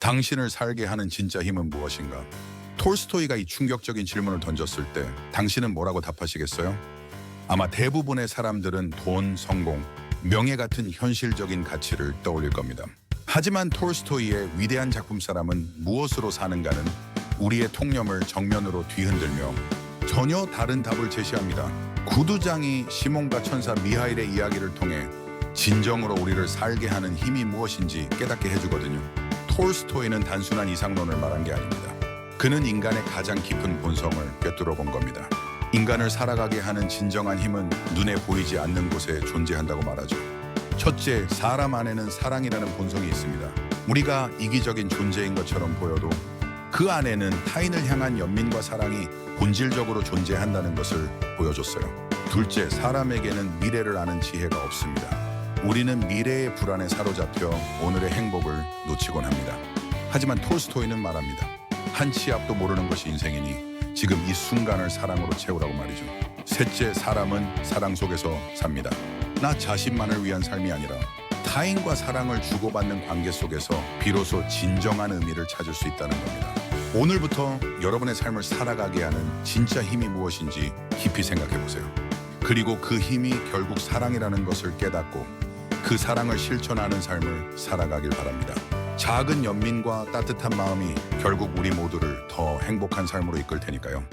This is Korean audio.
당신을 살게 하는 진짜 힘은 무엇인가? 톨스토이가 이 충격적인 질문을 던졌을 때 당신은 뭐라고 답하시겠어요? 아마 대부분의 사람들은 돈, 성공, 명예 같은 현실적인 가치를 떠올릴 겁니다. 하지만 톨스토이의 위대한 작품 사람은 무엇으로 사는가는 우리의 통념을 정면으로 뒤흔들며 전혀 다른 답을 제시합니다. 구두장이 시몬과 천사 미하일의 이야기를 통해 진정으로 우리를 살게 하는 힘이 무엇인지 깨닫게 해주거든요. 톨스토이는 단순한 이상론을 말한 게 아닙니다. 그는 인간의 가장 깊은 본성을 꿰뚫어 본 겁니다. 인간을 살아가게 하는 진정한 힘은 눈에 보이지 않는 곳에 존재한다고 말하죠. 첫째, 사람 안에는 사랑이라는 본성이 있습니다. 우리가 이기적인 존재인 것처럼 보여도 그 안에는 타인을 향한 연민과 사랑이 본질적으로 존재한다는 것을 보여줬어요. 둘째, 사람에게는 미래를 아는 지혜가 없습니다. 우리는 미래의 불안에 사로잡혀 오늘의 행복을 놓치곤 합니다. 하지만 톨스토이는 말합니다. 한 치 앞도 모르는 것이 인생이니 지금 이 순간을 사랑으로 채우라고 말이죠. 셋째, 사람은 사랑 속에서 삽니다. 나 자신만을 위한 삶이 아니라 타인과 사랑을 주고받는 관계 속에서 비로소 진정한 의미를 찾을 수 있다는 겁니다. 오늘부터 여러분의 삶을 살아가게 하는 진짜 힘이 무엇인지 깊이 생각해 보세요. 그리고 그 힘이 결국 사랑이라는 것을 깨닫고 그 사랑을 실천하는 삶을 살아가길 바랍니다. 작은 연민과 따뜻한 마음이 결국 우리 모두를 더 행복한 삶으로 이끌 테니까요.